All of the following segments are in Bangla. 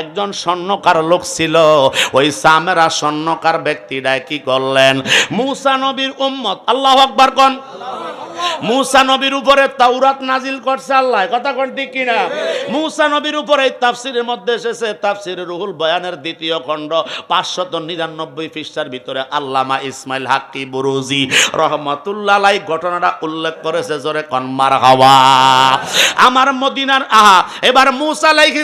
একজন স্বর্ণকার লোক ছিল। ওই সামেরা স্বর্ণকার ব্যক্তিটা কি করলেন? মুসা নবীর উম্মত। আল্লাহ আকবর কোন? মুসা নবীর উপরে তাওরাত নাজিল করছে আল্লাহ। কথা কোন ঠিক কিনা? মুসা নবীর উপরে তাফসিরের মধ্যে এসেছে, তাফসির রুহুল বয়ানের দ্বিতীয় খণ্ড, পাঁচশত নিরানব্বই পৃষ্ঠার ভিতরে আল্লামা ইসমাইল হাক্কি বুরুজি রহমতুল্লাহ ঘটনাটা উল্লেখ করেছে, জোরে কনমার হাওয়া আমার মদিনার, আহা, এবার মুসা আলাইহি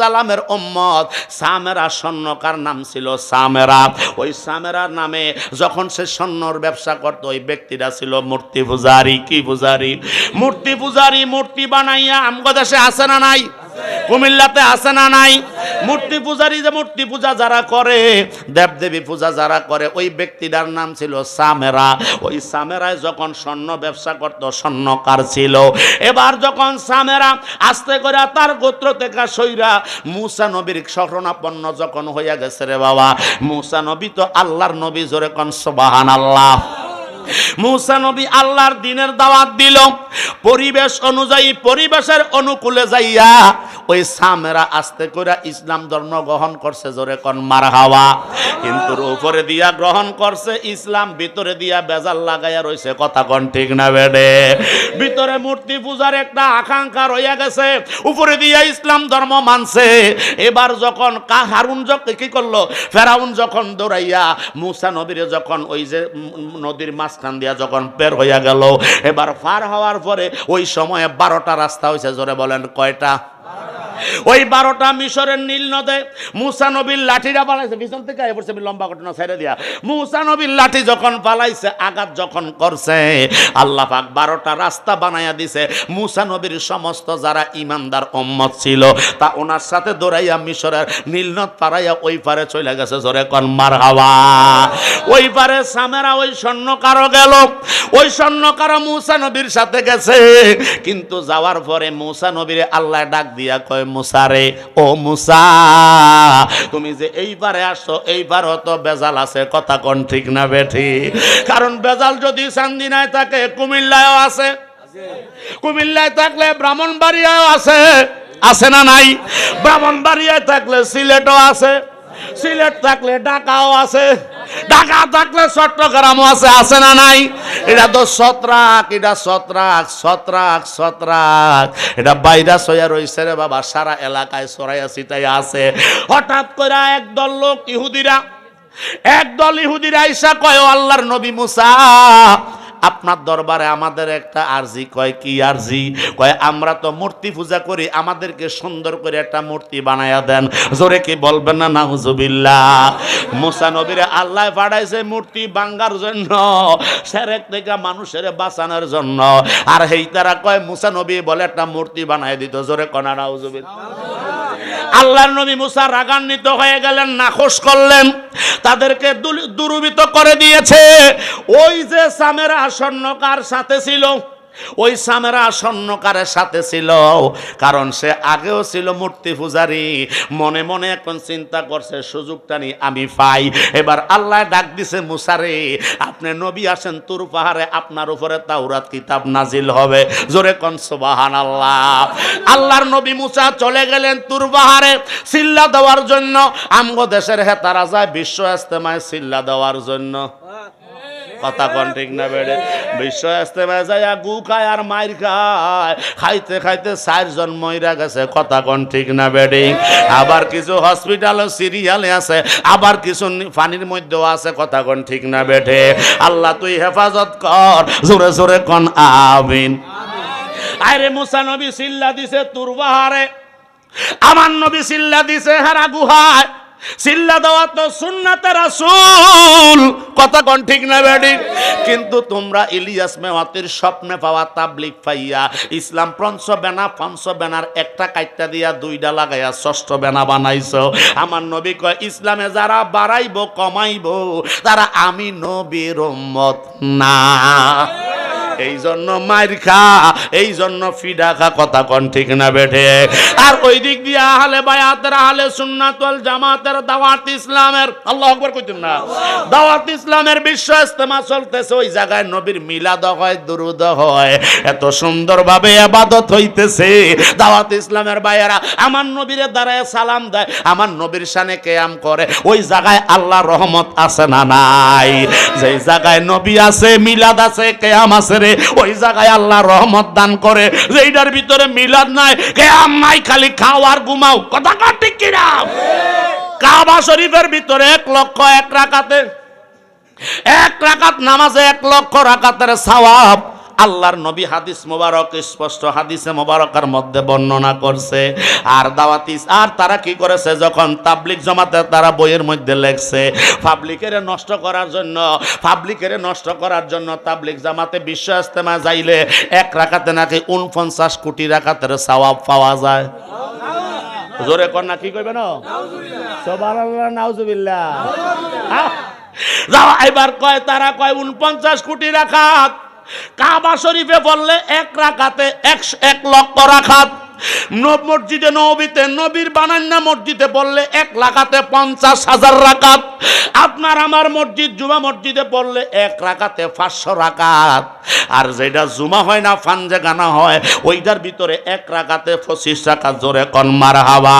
সালামের উম্মত, সামেরা স্বর্ণকার নাম ছিল সামেরা। ওই সামেরার নামে যখন সে স্বর্ণর ব্যবসা করত, ওই ব্যক্তিটা ছিল মূর্তি পূজারি। কি পূজারি মূর্তি পূজারি মূর্তি বানাইয়া আমগো দেশে আছে না নাই? কুমিল্লাতে আছে না নাই? মূর্তি পূজারি যে মূর্তি পূজা যারা করে, দেবদেবী পূজা যারা করে, ওই ব্যক্তিটার নাম ছিল সামেরা। ওই সামেরায় যখন স্বর্ণ ব্যবসা করত, স্বর্ণকার ছিল। এবার যখন সামেরা আস্তে করে তার গোত্র থেকে সইরা মুসা নবীর শরণাপন্ন যখন হইয়া গেছে রে বাবা, মুসা নবী তো আল্লাহর নবী জোরে কন সুবাহান আল্লাহ মুসা নবী আল্লাহর দিনের দাওয়াত দিল। পরিবেশ অনুযায়ী পরিবেশের অনুকূলে যাইয়া ওই সামেরা আস্তে করে ইসলাম ধর্ম গ্রহণ করছে, জোরে কন, মার হাওয়া। কিন্তু উপরে দিয়া গ্রহণ করছে ইসলাম, ভিতরে দিয়া বেজাল লাগাইয়া রইছে, কথা কন ঠিক না বেডে? ভিতরে মূর্তি পূজার একটা আকাঙ্ক্ষা রইয়া গেছে, উপরে দিয়া ইসলাম ধর্ম মানছে। এবার যখন কা হারুন কি করল? ফেরাউন যখন দৌড়াইয়া, মুসা নবীরে যখন ওই যে নদীর মাঝখান দিয়া যখন পের হইয়া গেল, এবার পার হওয়ার পরে ওই সময়ে বারোটা রাস্তা হয়েছে জোরে বলেন, কয়টা? ওই বারোটা মিশরের নীল নদে মুসা নবীর লাঠিটা পালাইছে। পিছন থেকে আয় পড়ছে লম্বা ঘটনা ছেড়ে দিয়া। মুসা নবীর লাঠি যখন পালাইছে, আঘাত যখন করছে, আল্লাহ পাক বারোটা রাস্তা বানাইয়া দিছে। মুসা নবীর সমস্ত যারা ইমানদার উম্মত ছিল, তা ওনার সাথে দৌড়াইয়া মিশরের নীলনদ পাড়াইয়া ওই পারে চলে গেছে। জোরে কন, মার হাওয়া। ওই পারে সামেরা, ওই স্বর্ণকারও গেল। ওই স্বর্ণকারও মুসা নবীর সাথে গেছে। কিন্তু যাওয়ার পরে মুসা নবীরে আল্লাহ ডাক দিয়া কয় মুসারে, ও মুসা, তুমি যে এইবারে আসছো, এইবারও তো বেজাল আছে, কথা কোন ঠিক না বেঠি? কারণ বেজাল যদি চান্দিনায় থাকে, কুমিল্লায়ও আছে। কুমিল্লায় থাকলে ব্রাহ্মণবাড়িয়াও আছে। আছে না নাই? ব্রাহ্মণবাড়িয়ায় থাকলে সিলেটও আছে। সিলেট থাকলে ঢাকাও আছে, ঢাকা থাকলে চট্টগ্রামও আছে আছে না নাই? এটা তো সত্রাক এটা সত্রাক সত্রাক সত্রাক এটা বাইরা সয়া রইছে রে বাবা, সারা এলাকায় সরাইয়া সিটাই আছে। হঠাৎ করে একদল লোক ইহুদিরা, একদল ইহুদিরা আইসা কয় আল্লাহর নবী মুসা আপনার দরবারে আমাদের একটা আরজি। কয় কি আরজি? কয়, আমরা তো মূর্তি পূজা করি, আমাদেরকে সুন্দর করে একটা মূর্তি বানায়া দেন। জোরে কি বলবেন না, নাউজুবিল্লাহ? মুসা নবীরে আল্লাহ পাঠাইছে মূর্তি বাঙ্গার জন্য, সেরেক থেকে মানুষের বাঁচানোর জন্য। আর হেই তারা কয়, মুসা নবী বলে একটা মূর্তি বানায় দিত। জোরে কনা নাউজুবিল্লাহ? আল্লাহর নবী মুসা রাগান্বিত হয়ে গেলেন, নাখোশ করলেন। তাদেরকে দুরুবিত করে দিয়েছে। ওই যে সামের আসন্ন কার সাথে ছিল ওই সামেরা স্বর্ণকারের সাথে ছিল, কারণ সে আগেও ছিল মূর্তি পূজারি। মনে মনে এখন চিন্তা করছে, সুযোগটা নি, আমি পাই। এবার আল্লাহ ডাক দিছে মুসারে আপনি নবী আসেন, তুর পাহাড়ে আপনার উপরে তাওরাত কিতাব নাজিল হবে। জোরে কন সুবাহান আল্লাহ আল্লাহর নবী মুসা চলে গেলেন তুর পাহাড়ে সিল্লা দেওয়ার জন্য। আমগো দেশের হেতারা যায় বিশ্ব ইস্তেমায় সিল্লা দেওয়ার জন্য। কথা কন ঠিক না বেড়ে? বিশ্ব ইস্তেমায় যায় গু খায় আর মাইর খায়। খাইতে খাইতে চারজন মইরা গেছে, কথা কন ঠিক না বেড়ে? আবার কিছু হসপিটাল সিরিয়ালে আছে, আবার কিছু পানির মধ্যেও আছে, কথা কন ঠিক না বেঠে আল্লাহ তুই হেফাজত কর, জোরে জোরে কন আমিন। আরে মুসা নবী সিল্লা দিছে তুর বাহারে আমার নবী সিল্লা দিছে হারা গুহায়। সিল্লা দেওয়া তো সুন্নাতে রাসূল। কথা কোন ঠিক না বেডি কিন্তু তোমরা ইলিয়াস মেওয়াতির স্বপ্নে পাওয়া তাবলিক পাইয়া, ইসলাম পঞ্চ বেনা, পঞ্চ বেনার একটা কাইটটা দিয়া দুইটা লাগাইয়া ষষ্ঠ বেনা বানাইছো। আমার নবী কয়, ইসলামে যারা বাড়াইবো, কমাইবো, তারা আমি নবীর উম্মত না। এই জন্য মাইর খা এই জন্য ফিডা খা, কথা কন ঠিক না বেঠে। আর ওই দিক দিয়ে আহলে বায়াতের, আহলে সুন্নাতুল জামাতের দাওয়াত ইসলামের, আল্লাহ আকবার কইতেন না। দাওয়াত ইসলামের বিশ্ব ইস্তেমা চলতেছে, ওই জায়গায় নবীর মিলাদ হয়, দুরুদ হয়। এত সুন্দরভাবে আবাদত হইতেছে। দাওয়াত ইসলামের ভাইয়েরা, আমার নবীর দ্বারায় সালাম দেয়, আমার নবীর শানে কেয়াম করে। ওই জায়গায় আল্লাহ রহমত আছে না নাই? যেই জায়গায় নবী আছে, মিলাদ আছে, কেয়াম আছে রে ওই জায়গায় আল্লাহ রহমত দান করে। যেইটার ভিতরে মিলাদ নাই, কেয়াম নাই, খালি খাও আর ঘুমাও। কথা কর ঠিক কিনা? কাবা শরীফের ভিতরে এক লক্ষ এক রাকাতে এক রাকাত নামাজে এক লক্ষ রাকাতের সওয়াব। আল্লাহর নবী হাদিস মোবারক, স্পষ্ট হাদিসে মোবারকের মধ্যে বর্ণনা করছে। আর দাওয়াতিস আর তারা কি করেছে? যখন তাবলিক জমাতে তারা বইয়ের মধ্যে লেখছে, পাবলিকের নষ্ট করার জন্য, পাবলিকের নষ্ট করার জন্য তাবলিক জামাতে বিশ্ব ইস্তেমা যাইলে এক রাকাতে নাকি উনপঞ্চাশ কোটি রাকাতের সওয়াব পাওয়া যায়। জোরে কর না, কি কইবে না? সুবহানাল্লাহ, নাউজুবিল্লাহ। আহ! যাও, এবার কয়, তারা কয়, উনপঞ্চাশ কোটি রাখাত কাবা শরীফে বললে এক রাখাতে এক এক লক্ষ রাখাত। মসজিদে নবীতে, নবীর বানান্না মসজিদে বললে এক লাখাতে পঞ্চাশ হাজার রাকাত। আপনার আমার মসজিদ, জুমা মসজিদে পড়লে এক রাকাতে পাঁচশো রাকাত। আর যেটা জুমা হয় না ফানজে গানা হয়, ওইটার ভিতরে এক রাকাতে পঁচিশ রাকাত জোরে হাওয়া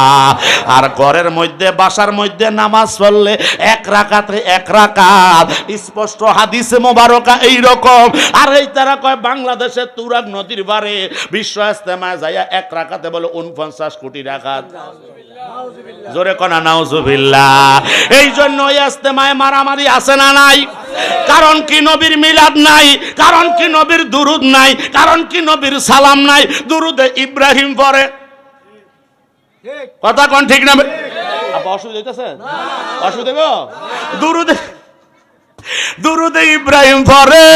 আর ঘরের মধ্যে, বাসার মধ্যে নামাজ পড়লে এক রাকাতে এক রাকাত। স্পষ্ট হাদিসে মোবারকা এইরকম। আর এই তারা কয়, বাংলাদেশে তুরাগ নদীর বারে বিশ্ব ইস্তেমায় যাইয়া এক রাকাতে বলে উনপঞ্চাশ কোটি রাকাত জোরে কনা নাউজুবিল্লাহ। এই জন্য ওই ইস্তেমায় মারামারি আছে না নাই? কারণ কি নবীর মিলাদ নাই? কারণ কি নবীর দুরুদ নাই? কারণ কি নবীর সালাম নাই? দুরুদে ইব্রাহিম পরে। কথা কোন ঠিক না? অসুবিধা হইতেছে? অসুবিধা দুরুদে দুরুদে ইব্রাহিম পরে।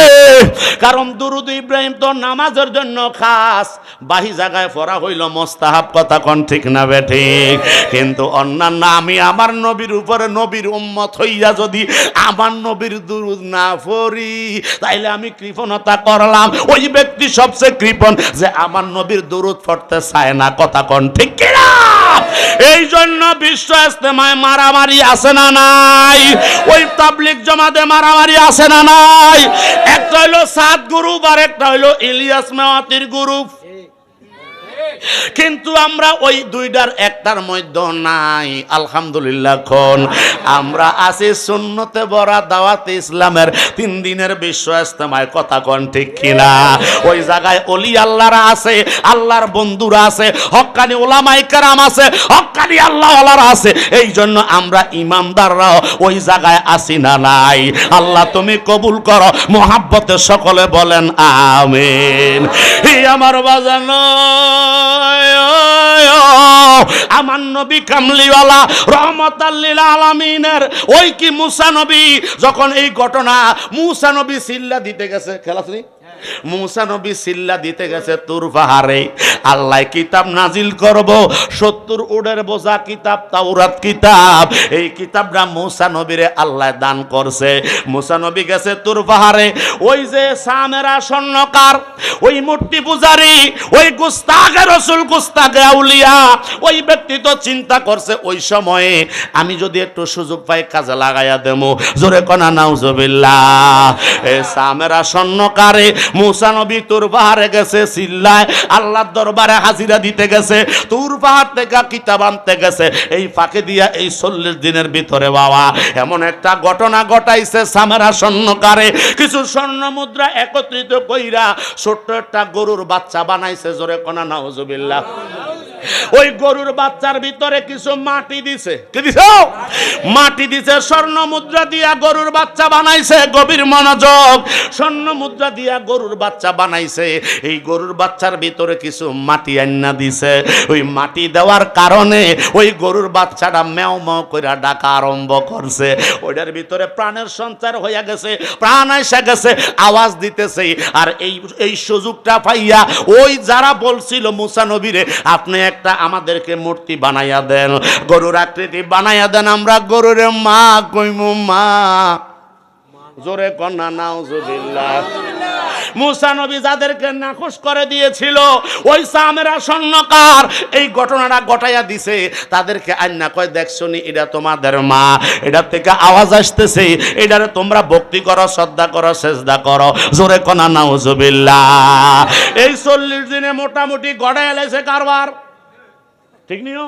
কারণ দুরুদ ইব্রাহিম তো নামাজের জন্য খাস। বাহি জায়গায় পড়া হইল, মোস্তাহাব কথা কোন ঠিক না বে ঠিক। কিন্তু অন্যান্য, আমি আমার নবীর উপরে নবীর উম্মত হইয়া যদি আমার নবীর দুরুদ না পড়ি, তাইলে আমি কৃপণতা করলাম। ওই ব্যক্তি সবচেয়ে কৃপণ যে আমার নবীর দুরুদ পড়তে চায় না, কথা কোন ঠিক কিনা? এই জন্য বিশ্ব ইস্তেমায় মারামারি আসে না নাই? ওই তাবলিক জমাতে মারামারি আসে না নাই? একটা হইল সাত গ্রুপ আর একটা হইল ইলিয়াস মেওয়াতির গ্রুপ। কিন্তু আমরা ওই দুইটার একটার মধ্যে নাই, আলহামদুলিল্লাহ খন। আমরা আছি সুন্নতে বরা দাওয়াতে ইসলামের তিন দিনের বিশ্ব ইস্তেমায় কথা কন ঠিক কিনা? ওই জায়গায় অলি আল্লাহরা আছে, আল্লাহর বন্ধুরা আছে হক্কানি ওলামাই কারাম আছে হক্কানি আল্লাহ আছে। এই জন্য আমরা ইমানদাররাও ওই জায়গায় আসি না নাই। আল্লাহ তুমি কবুল করো, মোহাব্বতে সকলে বলেন, আমিন। আমার বাজানো আমার নবী কামলিওয়ালা রহমতাল্লিল আলমিনের, ওই কি মুসা নবী? যখন এই ঘটনা মুসা নবী সিল্লা দিতে গেছে, খেলা শুনি? মুসা নবী সিল্লা দিতে গেছে তুর পাহাড়ে। আল্লাহ কিতাব নাজিল করব, সত্তর উডের বোঝা কিতাব, তাওরাত কিতাব। এই কিতাবটা মুসা নবীরে আল্লাহ দান করছে। মুসা নবী গেছে পাহাড়ে। ওই যে সামেরা স্বর্ণকার, ওই মূর্তি পূজারি, ওই গুস্তাগে রসুল গুস্তাগে আউলিয়া, ওই ব্যক্তি তো চিন্তা করছে ওই সময়ে আমি যদি একটু সুযোগ পাই কাজে লাগাইয়া দেবো। জোরে কনা, নাউজবিল্লাহ। এ সামেরা স্বর্ণকারে মুসা নবী তোর পাহাড়ে গেছে, সিল্লায় আল্লাহর দরবারে হাজিরা দিতে গেছে, তোর পাহাড় থেকে কিতাব আনতে গেছে। এই ফাঁকে দিয়া এই চল্লিশ দিনের ভিতরে বাবা, এমন একটা ঘটনা ঘটাইছে সামেরা স্বর্ণকারে। কিছু স্বর্ণ মুদ্রা একত্রিত কইরা ছোট্ট একটা গরুর বাচ্চা বানাইছে, জোরে কোনা, নাউজুবিল্লাহ। ওই গরুর বাচ্চার ভিতরে কিছু মাটি দিছে। কি দিছে? মাটি দিছে, স্বর্ণ মুদ্রা দিয়া গরুর বাচ্চা বানাইছে, গভীর মনোযোগ। স্বর্ণ মুদ্রা দিয়া গরুর বাচ্চা বানাইছে। এই গরুর বাচ্চার ভিতরে কিছু মাটি আন্না দিছে। ওই মাটি দেওয়ার কারণে ওই গরুর বাচ্চাটা মেও মেও করে ডাকা আরম্ভ করছে। ওইটার ভিতরে প্রাণের সঞ্চার হইয়া গেছে, প্রাণ এসে গেছে, আওয়াজ দিতেছে। আর এই এই সুযোগটা পাইয়া ওই যারা বলছিল, মুসা নবীরে, আপনি একটা আমাদেরকে মূর্তি বানাইয়া দেন, গরুর আকৃতি বানাইয়া দেন, আমরা গরুরে মা কইমু, মা। জোরে কন্যা নাও মুসা নবী যাদেরকে করে দিয়েছিল, ওই সামেরা স্বর্ণকার, এই ঘটনাটা দিছে। তাদেরকে কয় দেখছনি এটা তোমাদের মা। এটা থেকে আওয়াজ আসতেছে, এটারে তোমরা ভক্তি করো, শ্রদ্ধা করো, সেজদা করো। জোরে কনা নাউজুবিল্লাহ। এই চল্লিশ দিনে মোটামুটি গড়ে এলাইছে কারবার। ঠিক নিও?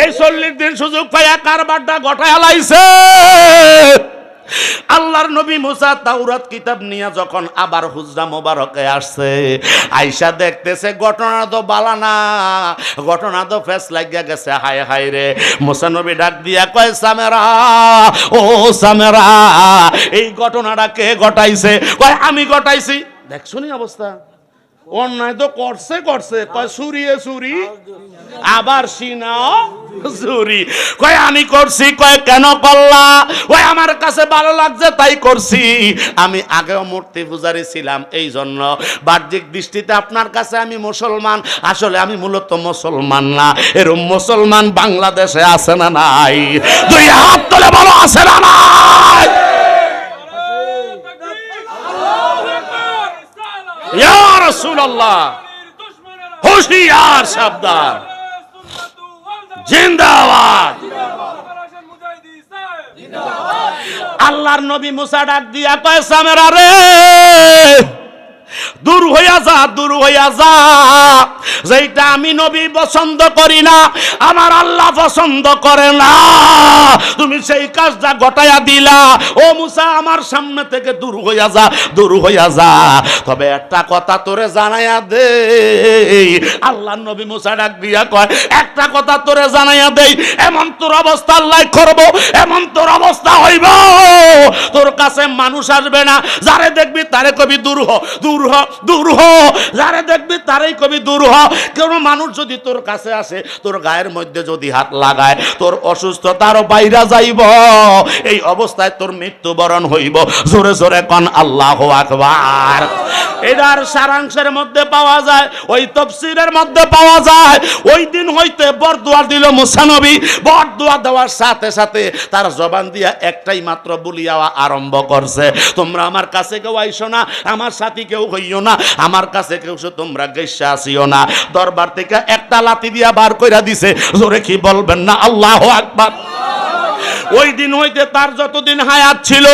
এই চল্লিশ দিন সুযোগ পাইয়া কারবারটা গটায় লাইছে আল্লাহর নবী মুসা তাওরাত কিতাব নিয়ে যখন আবার হুজরা মোবারকে আসছে, আইসা দেখতেছে ঘটনা তো বালা না, ঘটনা তো ফেস লাগিয়া গেছে, হায় হায় রে। মুসা নবী ডাক দিয়া কয়, সামেরা, ও সামেরা, এই ঘটনাটা কে ঘটাইছে? কয়, আমি ঘটাইছি। দেখছনি অবস্থা। অন্যায় তো করছে করছে। কয় সুরিয়ে সুরি, আবার সিনাও চুরি কয়, আমি করছি। কয়, কেন করলা? ওই আমার কাছে ভালো লাগছে, তাই করছি। আমি আগেও মূর্তি পূজারি ছিলাম এই জন্য বাহ্যিক দৃষ্টিতে আপনার কাছে আমি মুসলমান। আসলে আমি মূলত মুসলমান না। এরম মুসলমান বাংলাদেশে আছে না নাই? দুই হাত তোলে বলো, আছে না নাই? হুশিয়ার সাবধান। জিন্দাবাদ। আল্লাহর নবী মুসা ডাক দিয়া কয় সামেরা রে! দূর হইয়া যা, দূর হইয়া যা। যেটা আমি নবী পছন্দ করি না, আমার আল্লাহ পছন্দ করে না। তুমি সেই কাজটা গটায়া দিলা। ও মুসা, আমার সামনে থেকে দূর হইয়া যা, দূর হইয়া যা। তবে একটা কথা তোরে জানাইয়া দে। আল্লাহ নবী মুসা ডাক দিয়া কয়, একটা কথা তোরে জানাইয়া দেই, এমন তোর অবস্থা আল্লাহ করব, এমন তোর অবস্থা হইব। তোর কাছে মানুষ আসবে না, যারে দেখবি তারে কবি দূর হ, দূর দূর হ যারে দেখবি তারেই কবি দূর হ। কোন মানুষ যদি তোর কাছে আসে, তোর গায়ের মধ্যে যদি হাত লাগায়, তোর অসুস্থতারও বাইরা যাইব। এই অবস্থায় তোর মৃত্যুবরণ হইব। জোরে জোরে কন, আল্লাহ আকবার। এটার সারাংশের মধ্যে পাওয়া যায়, ওই তফসিরের মধ্যে পাওয়া যায়। ওই দিন হইতে বরদুয়া দিল মুসানবী। বরদুয়া দেওয়ার সাথে সাথে তার জবান দিয়া একটাই মাত্র বলিয়া আরম্ভ করছে। তোমরা আমার কাছে কেউ আইসো না, আমার সাথী কেউ হইও না, আমার কাছে কেউ তোমরা গেসা আসিও না। দরবার থেকে একটা লাতি দিয়া বার কইরা দিছে, জোরে কি বলবেন না, আল্লাহ আকবার। ওই দিন হইতে তার যতদিন হায়াত ছিল,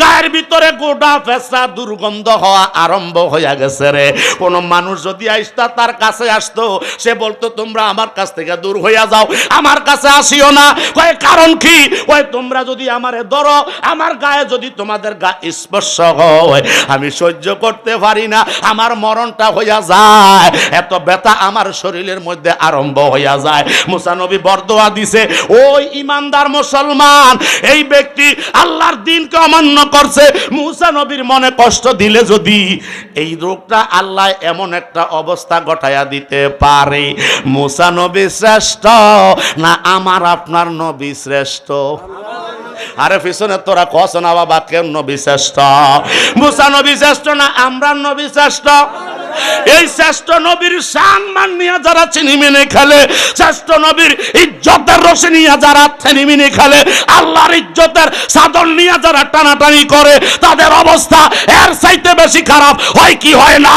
গায়ের ভিতরে গোটা ফেসা দুর্গন্ধ হওয়া আরম্ভ হইয়া গেছে রে। কোনো মানুষ যদি আইসতা তার কাছে আসতো, সে বলতো, তোমরা আমার কাছ থেকে দূর হইয়া যাও, আমার কাছে আসিও না। কয়, কারণ কি? ওই তোমরা যদি আমারে ধরো, আমার গায়ে যদি তোমাদের গা স্পর্শ হয়, আমি সহ্য করতে পারি না, আমার মরণটা হইয়া যায়, এত ব্যথা আমার শরীরের মধ্যে আরম্ভ হইয়া যায়। মুসানবী বরদোয়া দিছে, ওই ইমানদার মুসলমান এই ব্যক্তি আল্লাহর দিনকে অমান্য করছে। মুসা নবীর মনে কষ্ট দিলে যদি এই রোগটা আল্লাহ এমন একটা অবস্থা ঘটাইয়া দিতে পারে। মুসা নবী শ্রেষ্ঠ না আমার আপনার নবী শ্রেষ্ঠ? আরে পিছনে তোরা কস না বাবা, কেন নবী শ্রেষ্ঠ? মুসা নবী শ্রেষ্ঠ না আমরা নবী শ্রেষ্ঠ? এই শ্রেষ্ঠ নবীর সম্মান নিয়ে যারা চিনি মেনে খেলে, শ্রেষ্ঠ নবীর ইজ্জতের রসে নিয়ে যারা থেনি মেনে খেলে, আল্লাহর ইজ্জতের সাধন নিয়ে যারা টানাটানি করে, তাদের অবস্থা এর চাইতে বেশি খারাপ। হয় কি, হয় না?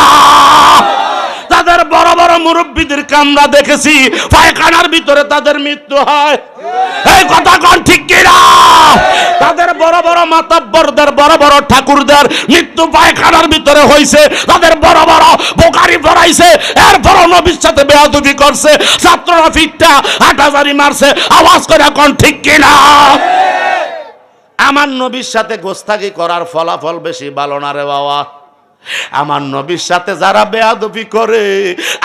তাদের বড় বড় মুরব্বীদেরকে আমরা দেখেছি। পায়খানার ভিতরে তাদের মৃত্যু হয়। এই কথা কোন ঠিক কিনা? তাদের বড় বড় মাতাব্বরদের, বড় বড় ঠাকুরদের মৃত্যু পায়খানার ভিতরে হইছে। তাদের বড় বড় বোকারি পড়াইছে এরপর নবীর সাথে বেয়াদুবি করছে। ছাত্ররা ফিটটা হাটাজারি মারছে। আওয়াজ করে কোন ঠিক কিনা? আমার নবীর সাথে গোস্তাকি করার ফলাফল বেশি ভালো না রে বাবা। আমার নবীর সাথে যারা বেয়াদবি করে,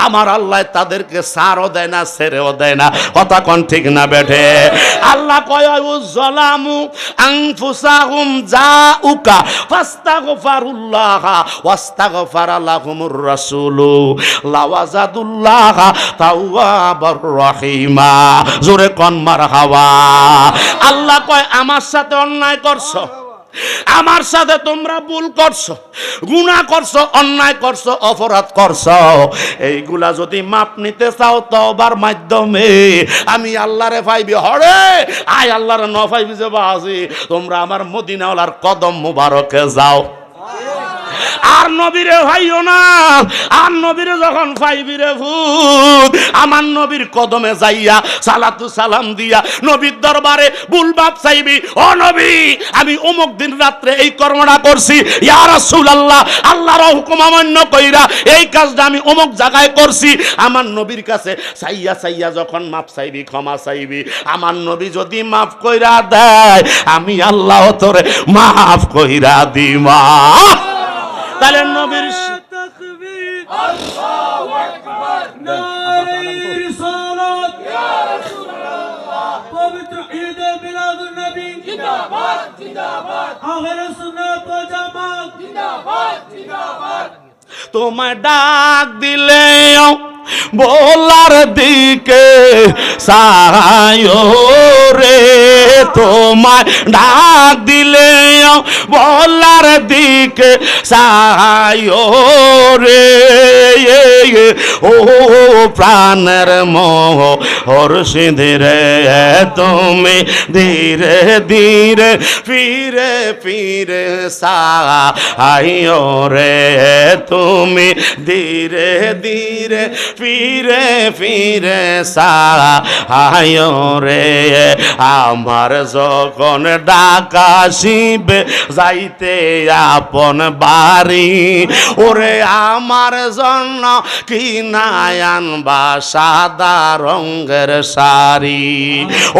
আমার আল্লাহ তাদেরকে সারও দেয় না ছেড়েও দেয় না। কোন ঠিক না বেঠে? আল্লাহ জোরে কোন মারহাবা। আল্লাহ কয়, আমার সাথে অন্যায় করছ? আমার সাথে তোমরা ভুল করছ গুণা করছ, অন্যায় করছ, অপরাধ করছ। এইগুলা যদি মাপ নিতে চাও তবার মাধ্যমে, আমি আল্লাহরে পাইবি হরে, আয় আল্লাহরে ন পাইবি যে বাসি তোমরা আমার মদিনাওয়ালার কদম মুবারকে যাও। আর নবীরে ভাইও না। আর নবীরে যখন পাইবিরে ভূত, আমার নবীর কদমে যাইয়া সালাতু সালাম দিয়া নবীর দরবারে বুলবাপ চাইবি। ও নবী, আমি অমুক দিন রাত্রে এই কর্মটা করছি। ইয়া রাসূলুল্লাহ, আল্লাহর হুকুম অমান্য কইরা এই কাজটা আমি অমুক জায়গায় করছি। আমার নবীর কাছে চাইয়া চাইয়া যখন মাপ চাইবি, ক্ষমা চাইবি, আমার নবী যদি মাফ কইরা দেয়, আমি আল্লাহ তোরে মাফ কইরা দিমা। تكبير الله أكبر ناري رسالات يا رسول الله পবিত্র ঈদে মিলাদুন নবী জিন্দাবাদ জিন্দাবাদ আহলে সুন্নাত ওয়াল জামাত জিন্দাবাদ জিন্দাবাদ তোমায় ডাক দিলে বলার দিকে সায়ো রে তোমায় ডাক দিলে, বলার দিকে সায়ো রে ও প্রাণের মোহ হর সিঁধে তুমি ধীরে ধীরে ফিরে ফিরে সাইও রে তুমি ধীরে ধীরে ফিরে ফিরে সাইও রে। আমার যখন ডাকা শিবে যাইতে আপন বাড়ি। ওরে আমার জন্য কি নায়ান বা সাদা রঙের শাড়ি?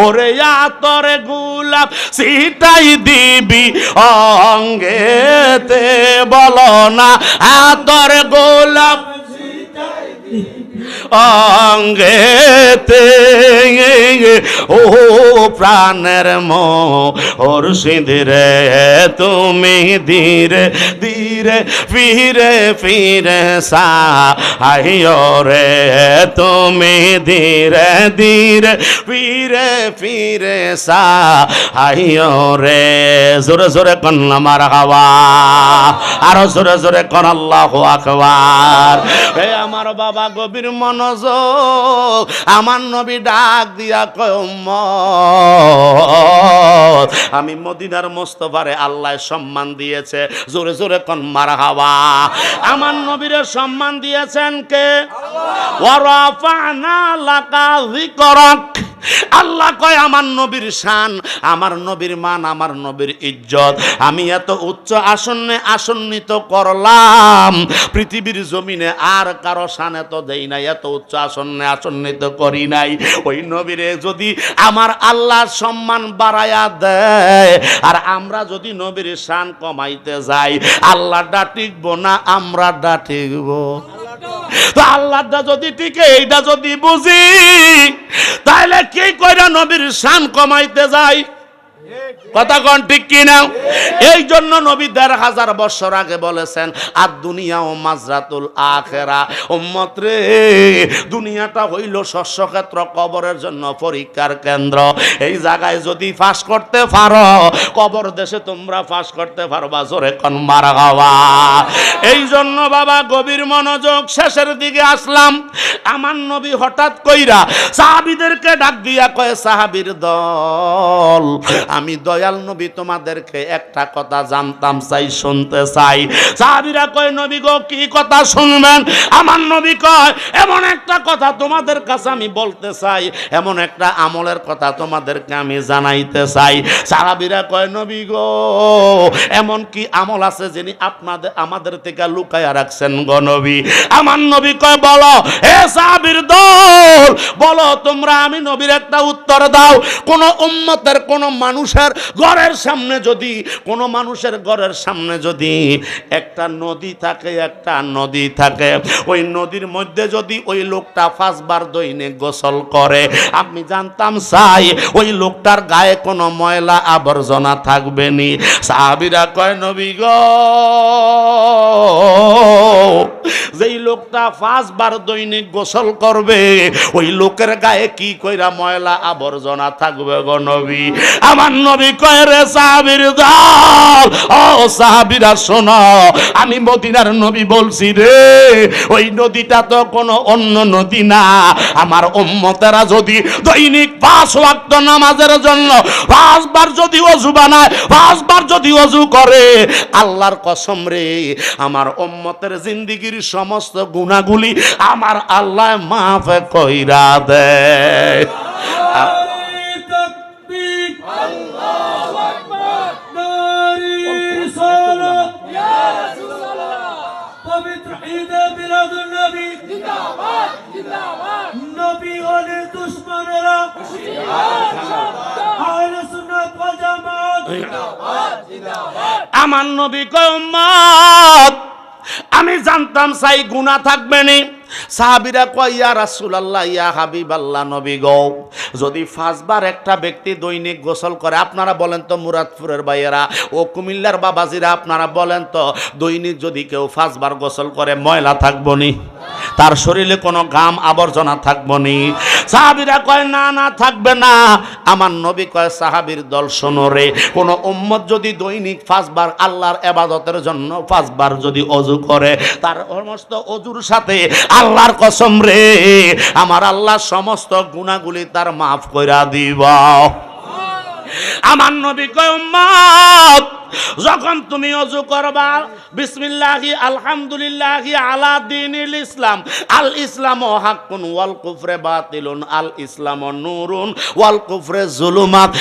ওরে আতর গুলাপ সিটাই দিবি অঙ্গেতে। বলো না, আতর গোলাপ অঙ্গেতে ও প্রাণের মোর সিঁধরে তুমি ধীরে ধীরে ফিরে ফিরে সাহিও রে, তুমি ধীরে ধীরে ফিরে ফিরে সাহিও রে। জোরে জোরে কন্যা মার হাওয়া, আরও জোরে জোরে কন আল্লাহ আকবার। হে আমার বাবা গভীর মনোজ আমার নবী ডাক দিয়া কয় আমি মদিনার মোস্তফারে আল্লাহ সম্মান দিয়েছে। জোরে জোরে কন মার হাওয়া আমার নবীরে সম্মান দিয়েছেন কে? ওয়ারাফানা লাকা যিকরাক আল্লাহ কয়, আমার নবীর শান, আমার নবীর মান, আমার নবীর ইজ্জত। আমি এত উচ্চ আসনে আসন্নিত করলাম, পৃথিবীর জমিনে আর কারও শান এত দেই নাই, এত উচ্চ আসনে আসন্নিত করি নাই। ওই নবীরে যদি আমার আল্লাহর সম্মান বাড়ায়া দেয়, আর আমরা যদি নবীর শান কমাইতে যাই, আল্লাহটা টিকবো না, আমরাটা টিকবো। তো আল্লাহটা যদি টিকে এইটা যদি বুঝি তাহলে কি কইরা নবীর শান কমাইতে যায় কথা কন ঠিক কিনা এই জন্য নবী দেড় হাজার বছর আগে বলেছেন আর দুনিয়া ও মাজরাতুল আখেরা। উম্মত রে দুনিয়াটা হইল শস্যক্ষেত্র কবরের জন্য পরীক্ষার কেন্দ্র। এই জায়গায় যদি ফাঁস করতে পারো কবর দেশে তোমরা ফাঁস করতে পারবা জোরে কন মারা গাওয়া এই জন্য বাবা গভীর মনোযোগ শেষের দিকে আসলাম। আমার নবী হঠাৎ কইরা সাহাবিদেরকে ডাক দিয়া কয় সাহাবীর দল আমি দয়াল নবী তোমাদেরকে একটা কথা জানতাম, চাই, শুনতে চাই। সাহাবীরা কয়, নবী গো, কি কথা শুনবেন? আমার নবী কয়, এমন একটা কথা তোমাদের কাছে আমি বলতে চাই, এমন একটা আমলের কথা তোমাদেরকে আমি জানাইতে চাই। সাহাবীরা কয়, নবী গো, এমন কি আমল আছে যিনি আপনাদের, আমাদের থেকে লুকায়া রাখছেন গো নবী? আমার নবী কয়, বলো, হে সাহাবীর দল, বলো, তোমরা আমি নবীর একটা উত্তর দাও। কোন উম্মতের, কোন মানুষের ঘরের সামনে যদি, কোনো মানুষের ঘরের সামনে যদি একটা নদী থাকে, একটা নদী থাকে, ওই নদীর মধ্যে যদি ওই লোকটা ফাঁসবার দৈনিক গোসল করে, আমি জানতাম চাই ওই লোকটার গায়ে কোনো ময়লা আবর্জনা থাকবে নি। সাহাবিরা কয়, নবী গো যেই লোকটা পাঁচবার দৈনিক গোসল করবে, ওই লোকের গায়ে কি কইরা ময়লা আবর্জনা থাকবে গো নবী? আমার নবী কয়, রে সাহাবীর দল, ও সাহাবীরা শোনো, আমি মদিনার নবী বলছি রে, ওই নদীটা তো কোনো অন্য নদী না। আমার উম্মতেরা যদি দৈনিক পাঁচ ওয়াক্ত নামাজের জন্য পাঁচবার যদি অজু বানায়, পাঁচবার যদি অজু করে, আল্লাহর কসম রে, আমার উম্মতের জিন্দিগির সমস্ত গুণাগুলি আমার আল্লাহ মাফ কইরা দেয়। জামাত আমার নবী কম্মাত আমি জানতাম, সাই গুণা থাকবে নি। সাহাবিরা কয়, ইয়া রাসূলুল্লাহ, ইয়া হাবিবাল্লাহ, নবী গো। যদি ফাঁসবার একটা ব্যক্তি দৈনিক গোসল করে, আপনারা বলেন তো, মুরাদপুরের ভাইয়েরা, ও কুমিল্লার বাবাজিরা, আপনারা বলেন তো, দৈনিক যদি কেউ ফাঁসবার গোসল করে, ময়লা থাকবনি তার শরীরে কোনো গাম আবর্জনা থাকব নি? সাহাবিরা কয়, না না, থাকবে না। আমার নবী কয়, সাহাবির দল শোনরে কোনো উম্মত যদি দৈনিক পাঁচবার আল্লাহর এবাদতের জন্য পাঁচবার যদি অজু করে, তার সমস্ত অজুর সাথে আল্লাহর কসম রে, আমার আল্লাহ সমস্ত গুণাগুলি তার মাফ কইরা দিবা। আমার নবী কয় যখন তুমি অজু করবা, বিসমিল্লাহি, আলহামদুলিল্লাহি, আলা দিনিল ইসলাম, আল ইসলাম হাক্কুন, ওয়াল কুফরে বাতিলুন, আল ইসলাম নূরুন, ওয়াল কুফরে জুলুমাত।